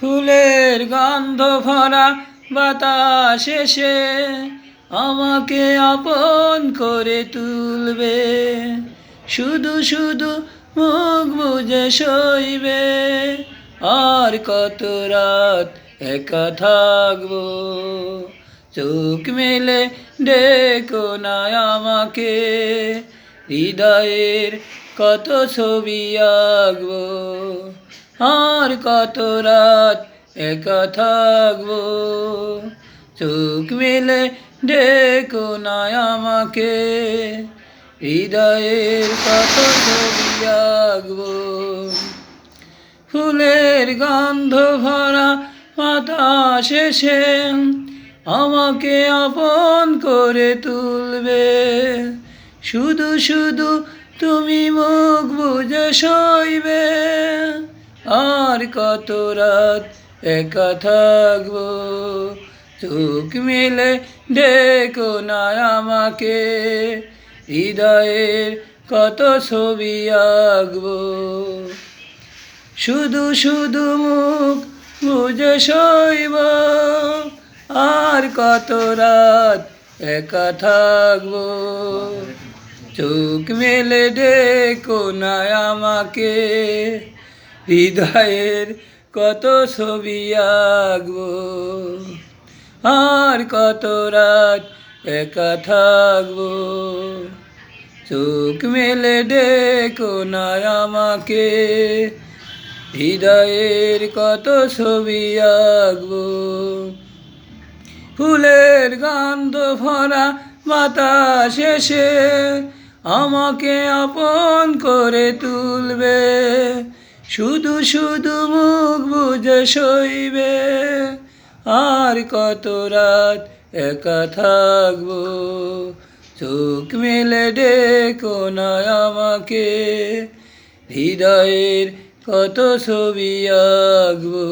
ফুলের গন্ধ ভরা বাতাস এসে আমাকে আপন করে তুলবে। শুধু শুধু মুখ বুঝে সইবে। আর কত রাত একা থাকব? চোখ মেলে ডেকো না আমাকে। হৃদয়ের কত ছবি আঁকবো? আর কত রাত একা থাকব? চোখ মেলে ডেকো না আমাকে, হৃদয়ের কত ছবি আঁকবো ফুলের গন্ধ ভরা বাতাস শেষে আমাকে আপন করে তুলবে। শুধু শুধু তুমি মুখ বুঝে সইবে। আর কত রাত একা থাকব। চোখ মেলে ডেকো না আমাকে। হৃদয়ের কত ছবি আঁকবো। শুধু শুধু মুখ বুঝে শৈব আর কত রাত একা থাকব। চোখ মেলে ডেকো না আমাকে। হৃদয়ের কত ছবি আঁকবো? আর কত রাত একা থাকব? চোখ মেলে ডেকো না আমাকে। হৃদয়ের কত ছবি আঁকবো? ফুলের গন্ধ ভরা বাতাস এসে আমাকে আপন করে তুলবে। শুধু শুধু মুখ বুঝে সইবে, আর কত রাত একা থাকব? চোখ মেলে ডেকো না আমাকে, হৃদয়ের কত ছবি আঁকবো?